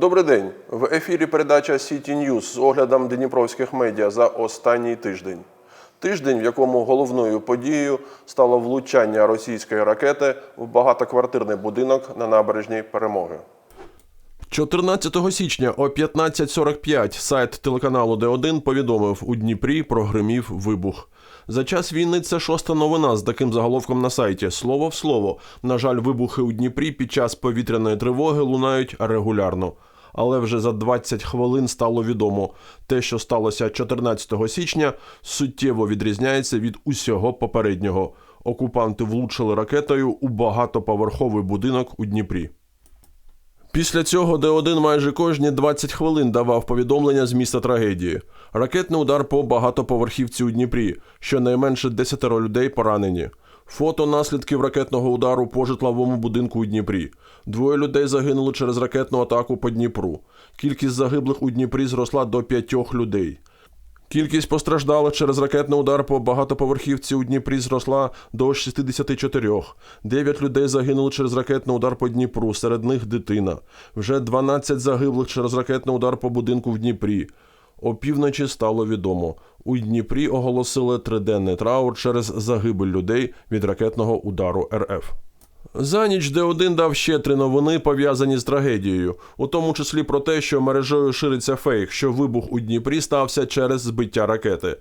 Добрий день. В ефірі передача City News з оглядом дніпровських медіа за останній тиждень. Тиждень, в якому головною подією стало влучання російської ракети в багатоквартирний будинок на набережній Перемоги. 14 січня о 15.45 сайт телеканалу Д1 повідомив у Дніпрі прогримів вибух. За час війни це шоста новина з таким заголовком на сайті. Слово в слово. На жаль, вибухи у Дніпрі під час повітряної тривоги лунають регулярно. Але вже за 20 хвилин стало відомо, те, що сталося 14 січня, суттєво відрізняється від усього попереднього. Окупанти влучили ракетою у багатоповерховий будинок у Дніпрі. Після цього Д1 майже кожні 20 хвилин давав повідомлення з міста трагедії. Ракетний удар по багатоповерхівці у Дніпрі, щонайменше 10 людей поранені. Фото наслідків ракетного удару по житловому будинку у Дніпрі. Двоє людей загинули через ракетну атаку по Дніпру. Кількість загиблих у Дніпрі зросла до п'ятьох людей. Кількість постраждалих через ракетний удар по багатоповерхівці у Дніпрі зросла до 64. Дев'ять людей загинули через ракетний удар по Дніпру, серед них дитина. Вже 12 загиблих через ракетний удар по будинку в Дніпрі. Опівночі стало відомо. У Дніпрі оголосили триденний траур через загибель людей від ракетного удару РФ. За ніч Д1 дав ще три новини, пов'язані з трагедією, у тому числі про те, що мережею шириться фейк, що вибух у Дніпрі стався через збиття ракети.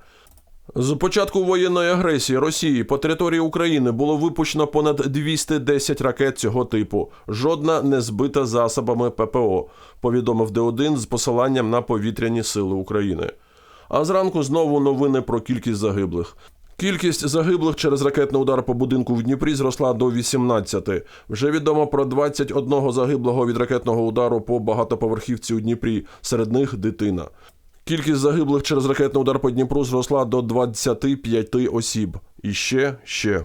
З початку воєнної агресії Росії по території України було випущено понад 210 ракет цього типу. Жодна не збита засобами ППО, повідомив Д1 з посиланням на повітряні сили України. А зранку знову новини про кількість загиблих. Кількість загиблих через ракетний удар по будинку в Дніпрі зросла до 18. Вже відомо про 21 загиблого від ракетного удару по багатоповерхівці у Дніпрі, серед них дитина. Кількість загиблих через ракетний удар по Дніпру зросла до 25 осіб. І ще, ще.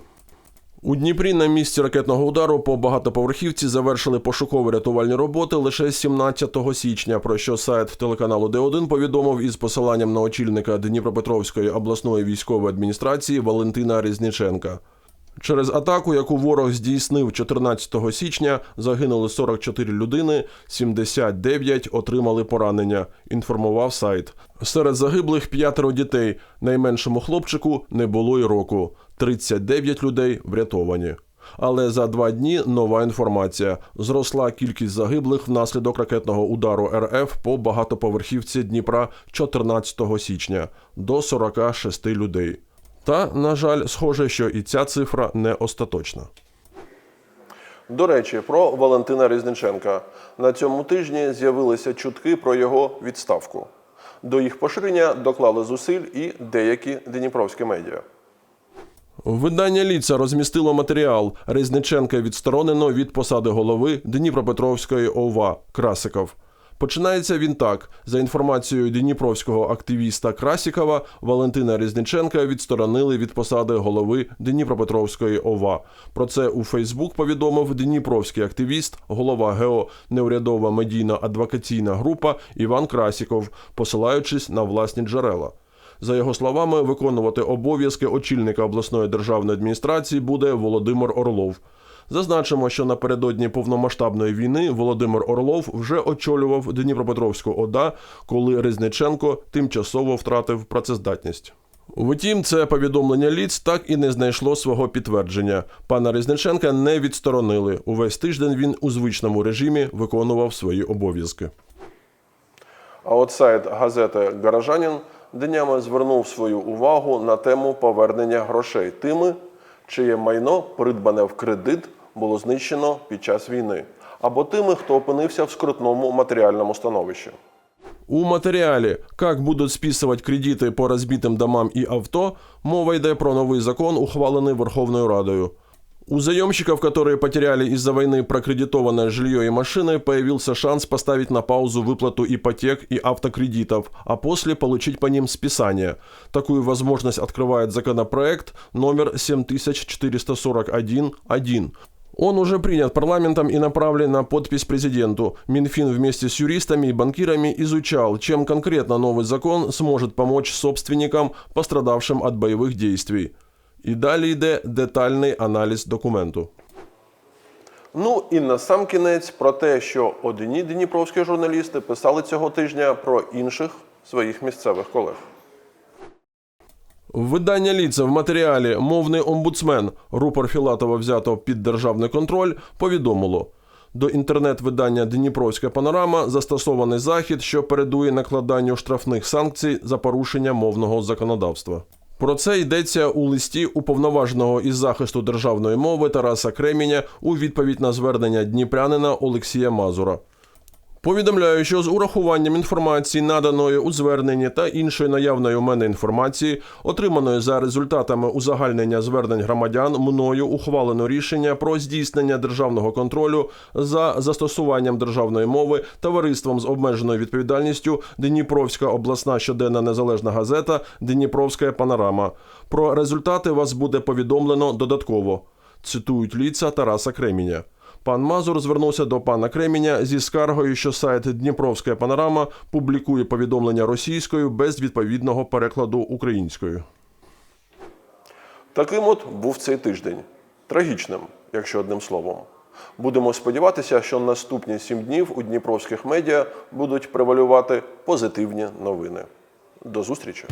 У Дніпрі на місці ракетного удару по багатоповерхівці завершили пошукові рятувальні роботи лише 17 січня, про що сайт телеканалу Д1 повідомив із посиланням на очільника Дніпропетровської обласної військової адміністрації Валентина Різніченка. Через атаку, яку ворог здійснив 14 січня, загинули 44 людини, 79 отримали поранення. Інформував сайт. Серед загиблих п'ятеро дітей. Найменшому хлопчику не було й року. 39 людей врятовані. Але за два дні нова інформація: зросла кількість загиблих внаслідок ракетного удару РФ по багатоповерхівці Дніпра 14 січня до 46 людей. Та, на жаль, схоже, що і ця цифра не остаточна. До речі, про Валентина Різниченка. На цьому тижні з'явилися чутки про його відставку. До їх поширення доклали зусиль і деякі дніпровські медіа. Видання Ліца розмістило матеріал Резниченка відсторонено від посади голови Дніпропетровської ОВА Красиков. Починається він так: за інформацією дніпровського активіста Красікова, Валентина Різниченка відсторонили від посади голови Дніпропетровської ОВА. Про це у Фейсбук повідомив дніпровський активіст, голова ГЕО Неурядова медійна адвокаційна група Іван Красіков, посилаючись на власні джерела. За його словами, виконувати обов'язки очільника обласної державної адміністрації буде Володимир Орлов. Зазначимо, що напередодні повномасштабної війни Володимир Орлов вже очолював Дніпропетровську ОДА, коли Резниченко тимчасово втратив працездатність. Втім, це повідомлення ліц так і не знайшло свого підтвердження. Пана Резниченка не відсторонили. Увесь тиждень він у звичному режимі виконував свої обов'язки. А от сайт газети Гаражанін днями звернув свою увагу на тему повернення грошей тими, чиє майно, придбане в кредит, було знищено під час війни, або тими, хто опинився в скрутному матеріальному становищі. У матеріалі «Как будуть списувати кредити по розбитим домам і авто» мова йде про новий закон, ухвалений Верховною Радою. У заемщиков, которые потеряли из-за войны прокредитованное жилье и машины, появился шанс поставить на паузу выплату ипотек и автокредитов, а после получить по ним списание. Такую возможность открывает законопроект номер 7441-1. Он уже принят парламентом и направлен на подпись президенту. Минфин вместе с юристами и банкирами изучал, чем конкретно новый закон сможет помочь собственникам, пострадавшим от боевых действий. І далі йде детальний аналіз документу. Ну і на сам кінець про те, що одні дніпровські журналісти писали цього тижня про інших своїх місцевих колег. Видання Ліца в матеріалі Мовний омбудсмен рупор Філатова взято під державний контроль повідомило. До інтернет-видання Дніпровська панорама застосований захід, що передує накладанню штрафних санкцій за порушення мовного законодавства. Про це йдеться у листі уповноваженого із захисту державної мови Тараса Креміня у відповідь на звернення дніпрянина Олексія Мазура. Повідомляю, що з урахуванням інформації, наданої у зверненні та іншої наявної у мене інформації, отриманої за результатами узагальнення звернень громадян, мною ухвалено рішення про здійснення державного контролю за застосуванням державної мови товариством з обмеженою відповідальністю Дніпровська обласна щоденна незалежна газета Дніпровська панорама. Про результати вас буде повідомлено додатково. Цитують ліца Тараса Креміня. Пан Мазур звернувся до пана Креміня зі скаргою, що сайт Дніпровська панорама публікує повідомлення російською без відповідного перекладу українською. Таким от був цей тиждень. Трагічним, якщо одним словом. Будемо сподіватися, що наступні сім днів у дніпровських медіа будуть превалювати позитивні новини. До зустрічі!